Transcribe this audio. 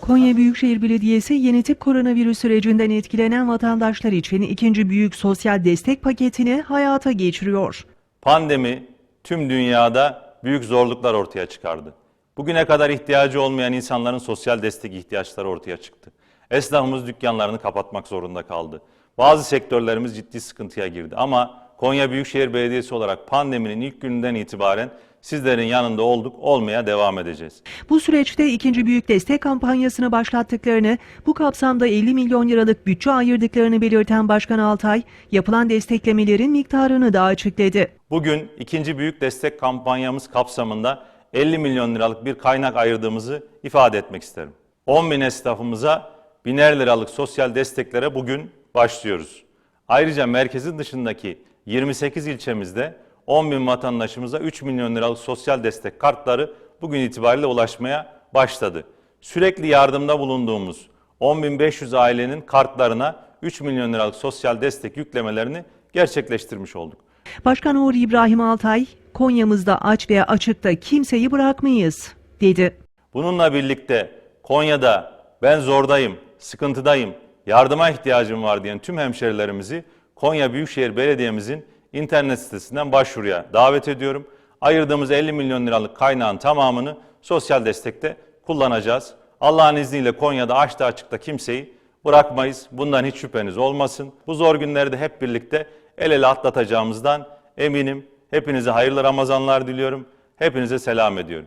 Konya Büyükşehir Belediyesi yeni tip koronavirüs sürecinden etkilenen vatandaşlar için ikinci büyük sosyal destek paketini hayata geçiriyor. Pandemi tüm dünyada büyük zorluklar ortaya çıkardı. Bugüne kadar ihtiyacı olmayan insanların sosyal destek ihtiyaçları ortaya çıktı. Esnafımız dükkanlarını kapatmak zorunda kaldı. Bazı sektörlerimiz ciddi sıkıntıya girdi ama Konya Büyükşehir Belediyesi olarak pandeminin ilk gününden itibaren sizlerin yanında olduk, olmaya devam edeceğiz. Bu süreçte ikinci büyük destek kampanyasını başlattıklarını, bu kapsamda 50 milyon liralık bütçe ayırdıklarını belirten Başkan Altay, yapılan desteklemelerin miktarını da açıkladı. Bugün ikinci büyük destek kampanyamız kapsamında 50 milyon liralık bir kaynak ayırdığımızı ifade etmek isterim. 10 bin esnafımıza biner liralık sosyal desteklere bugün başlıyoruz. Ayrıca merkezin dışındaki 28 ilçemizde 10 bin vatandaşımıza 3 milyon liralık sosyal destek kartları bugün itibariyle ulaşmaya başladı. Sürekli yardımda bulunduğumuz 10.500 ailenin kartlarına 3 milyon liralık sosyal destek yüklemelerini gerçekleştirmiş olduk. Başkan Uğur İbrahim Altay, Konya'mızda aç ve açıkta kimseyi bırakmayız, dedi. Bununla birlikte Konya'da ben zordayım, sıkıntıdayım, yardıma ihtiyacım var diyen tüm hemşerilerimizi Konya Büyükşehir Belediye'mizin internet sitesinden başvuruya davet ediyorum. Ayırdığımız 50 milyon liralık kaynağın tamamını sosyal destekte kullanacağız. Allah'ın izniyle Konya'da açta açıkta kimseyi bırakmayız. Bundan hiç şüpheniz olmasın. Bu zor günleri de hep birlikte el ele atlatacağımızdan eminim. Hepinize hayırlı Ramazanlar diliyorum. Hepinize selam ediyorum.